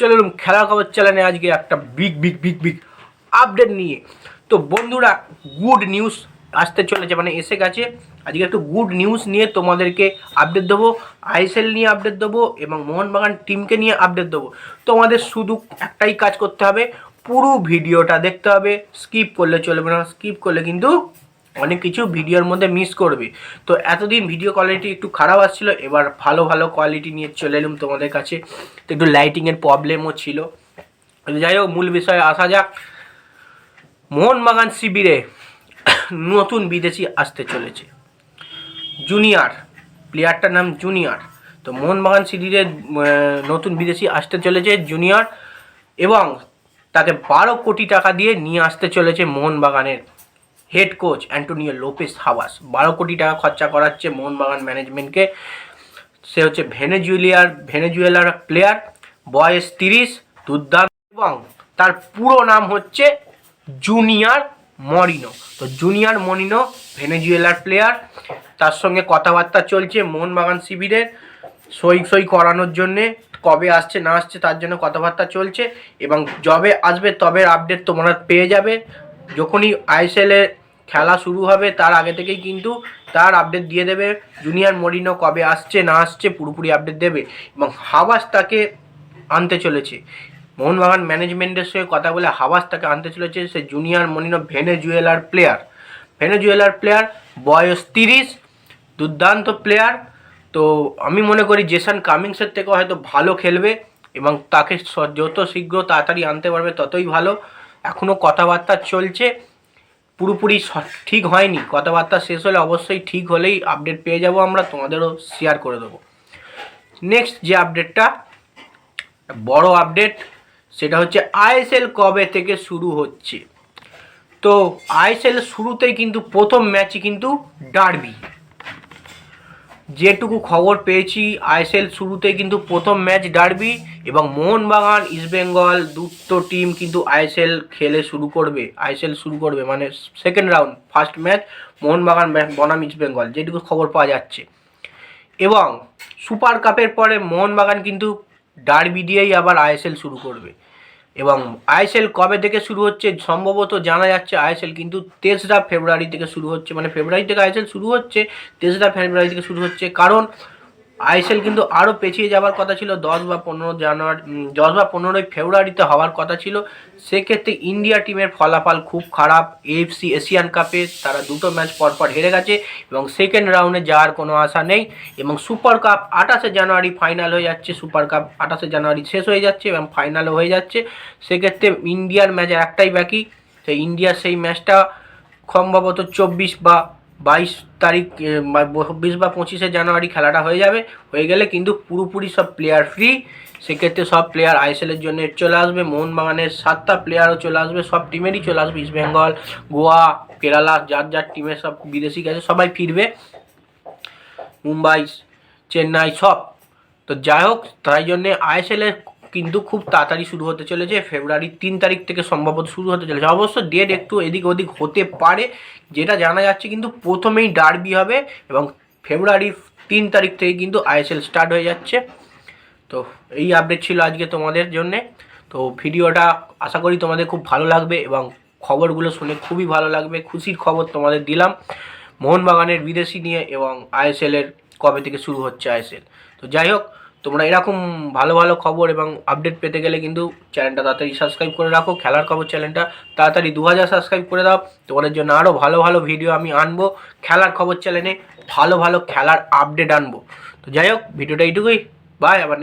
চলে এলাম খেলার খবর চ্যানেলে আজকে একটা big big big big update নিয়ে। তো বন্ধুরা গুড নিউজ আসতে চলেছে মানে এসে গেছে। আজকে একটু গুড নিউজ নিয়ে তোমাদেরকে আপডেট দেবো আইএসএল নিয়ে আপডেট দেবো এবং মোহনবাগান টিমকে নিয়ে আপডেট দেবো। তোমাদের শুধু একটাই কাজ করতে হবে, পুরো ভিডিওটা দেখতে হবে। স্কিপ করলে চলবে না স্কিপ করলে কিন্তু অনেক কিছু ভিডিওর মধ্যে মিস করবে। তো এতদিন ভিডিও কোয়ালিটি একটু খারাপ আসছিল, এবার ভালো ভালো কোয়ালিটি নিয়ে চলে এলাম তোমাদের কাছে। তো একটু লাইটিংয়ের প্রবলেমও ছিল। যাই হোক, মূল বিষয়ে আসা যাক। মোহনবাগান শিবিরে নতুন বিদেশি আসতে চলেছে। জুনিয়র প্লেয়ারটার নাম জুনিয়র তো মোহনবাগান শিবিরে নতুন বিদেশি আসতে চলেছে জুনিয়র এবং তাকে বারো কোটি টাকা দিয়ে নিয়ে আসতে চলেছে মোহনবাগানের head coach Antonio Lopez Habas বারো কোটি টাকা খরচা করাচ্ছে মোহনবাগান ম্যানেজমেন্টকে সে হচ্ছে ভেনেজুয়েলিয়ার ভেনেজুয়েলার প্লেয়ার বয়স তিরিশ, দুর্দান্ত। এবং তার পুরো নাম হচ্ছে জুনিয়র মরিনো। তো জুনিয়র মরিনো ভেনেজুয়েলার প্লেয়ার তার সঙ্গে কথাবার্তা চলছে মোহনবাগান শিবিরের। সই সই করানোর জন্যে। কবে আসছে, না আসছে, তার জন্য কথাবার্তা চলছে। এবং যবে আসবে তবে আপডেট তোমরা পেয়ে যাবে। যখনই আইএসএলের খেলা শুরু হবে তার আগে থেকেই কিন্তু তার আপডেট দিয়ে দেবে। জুনিয়র মরিনো কবে আসছে, না আসছে, পুরোপুরি আপডেট দেবে এবং হাবাস তাকে আনতে চলেছে। মোহনবাগান ম্যানেজমেন্টের সঙ্গে কথা বলে হাবাস তাকে আনতে চলেছে সে জুনিয়র মরিনো ভেনেজুয়েলার প্লেয়ার ভেনেজুয়েলার প্লেয়ার বয়স তিরিশ, দুর্দান্ত প্লেয়ার তো আমি মনে করি জেসান কামিংসের থেকে হয়তো ভালো খেলবে এবং তাকে যত শীঘ্র তাড়াতাড়ি আনতে পারবে ততই ভালো। এখনও কথাবার্তা চলছে। পুরোপুরি ঠিক হয়নি। কথাবার্তা শেষ হলে অবশ্যই ঠিক হলেই আপডেট পেয়ে যাব আমরা, তোমাদেরও শেয়ার করে দেবো। নেক্সট যে আপডেটটা বড় আপডেট সেটা হচ্ছে আইএসএল কবে থেকে শুরু হচ্ছে? তো আইএসএল শুরুতেই কিন্তু প্রথম ম্যাচই কিন্তু ডার্বি যেটুকু খবর পেয়েছি, আইএসএল শুরুতেই কিন্তু প্রথম ম্যাচ ডার্বি এবং মোহনবাগান ইস্টবেঙ্গল দুটো টিম কিন্তু আইএসএল খেলে শুরু করবে, আইএসএল শুরু করবে মানে second round first match Mohun Bagan, বনাম ইস্টবেঙ্গল যেটুকু খবর পাওয়া যাচ্ছে। এবং সুপার কাপের পরে মোহনবাগান কিন্তু ডার্বি দিয়েই আবার আইএসএল শুরু করবে। এবং আইএসএল কবে থেকে শুরু হচ্ছে সম্ভবত জানা যাচ্ছে আইএসএল কিন্তু তেসরা ফেব্রুয়ারি থেকে শুরু হচ্ছে। মানে ফেব্রুয়ারি থেকে আইএসএল শুরু হচ্ছে, তেসরা ফেব্রুয়ারি থেকে শুরু হচ্ছে। কারণ আইএসএল কিন্তু আরও পেছিয়ে যাওয়ার কথা ছিল, দশ বা পনেরো জানুয়ারি দশ বা পনেরোই ফেব্রুয়ারিতে হওয়ার কথা ছিল। সেক্ষেত্রে ইন্ডিয়া টিমের ফলাফল খুব খারাপ। এএফসি এশিয়ান কাপে তারা দুটো ম্যাচ পরপর হেরে গেছে এবং সেকেন্ড রাউন্ডে যাওয়ার কোনো আশা নেই এবং সুপার কাপ আঠাশে জানুয়ারি ফাইনাল হয়ে যাচ্ছে, সুপার কাপ আঠাশে জানুয়ারি শেষ হয়ে যাচ্ছে এবং ফাইনালও হয়ে যাচ্ছে। সেক্ষেত্রে ইন্ডিয়ার ম্যাচ একটাই বাকি সেই ইন্ডিয়ার সেই ম্যাচটা সম্ভবত চব্বিশ বা বাইশ তারিখ চব্বিশ বা পঁচিশে জানুয়ারি খেলাটা হয়ে যাবে। হয়ে গেলে কিন্তু পুরোপুরি সব প্লেয়ার ফ্রি সেক্ষেত্রে সব প্লেয়ার আইএসএলের জন্য চলে আসবে। মোহনবাগানের সাতটা প্লেয়ারও চলে আসবে। সব টিমেরই চলে আসবে। ইস্ট বেঙ্গল গোয়া কেরালা যার যার টিমের সব বিদেশি গেছে সবাই ফিরবে। মুম্বাই, চেন্নাই সব। তো যাই হোক, তাই জন্যে আইএসএলের কিন্তু খুব তাড়াতাড়ি শুরু হতে চলেছে। ফেব্রুয়ারির তিন তারিখ থেকে সম্ভবত শুরু হতে চলেছে। অবশ্য ডেট একটু এদিক ওদিক হতে পারে, যেটা জানা যাচ্ছে কিন্তু প্রথমেই ডার্বি হবে এবং ফেব্রুয়ারির তিন তারিখ থেকে কিন্তু আইএসএল স্টার্ট হয়ে যাচ্ছে। তো এই আপডেট ছিল আজকে তোমাদের জন্যে। তো ভিডিওটা আশা করি তোমাদের খুব ভালো লাগবে এবং খবরগুলো শুনে খুবই ভালো লাগবে। খুশির খবর তোমাদের দিলাম। মোহনবাগানের বিদেশি নিয়ে এবং আইএসএলের কবে থেকে শুরু হচ্ছে আইএসএল তো যাই হোক তোমরা এরকম ভালো ভালো খবর এবং আপডেট পেতে গেলে কিন্তু চ্যানেলটা তাড়াতাড়ি সাবস্ক্রাইব করে রাখো। খেলার খবর চ্যানেলটা তাড়াতাড়ি দু হাজার সাবস্ক্রাইব করে দাও। তোমাদের জন্য আরও ভালো ভালো ভিডিও আমি আনব, খেলার খবর চ্যানেলে ভালো ভালো খেলার আপডেট আনব। তো যাই হোক ভিডিওটা এইটুকুই। বাই আবার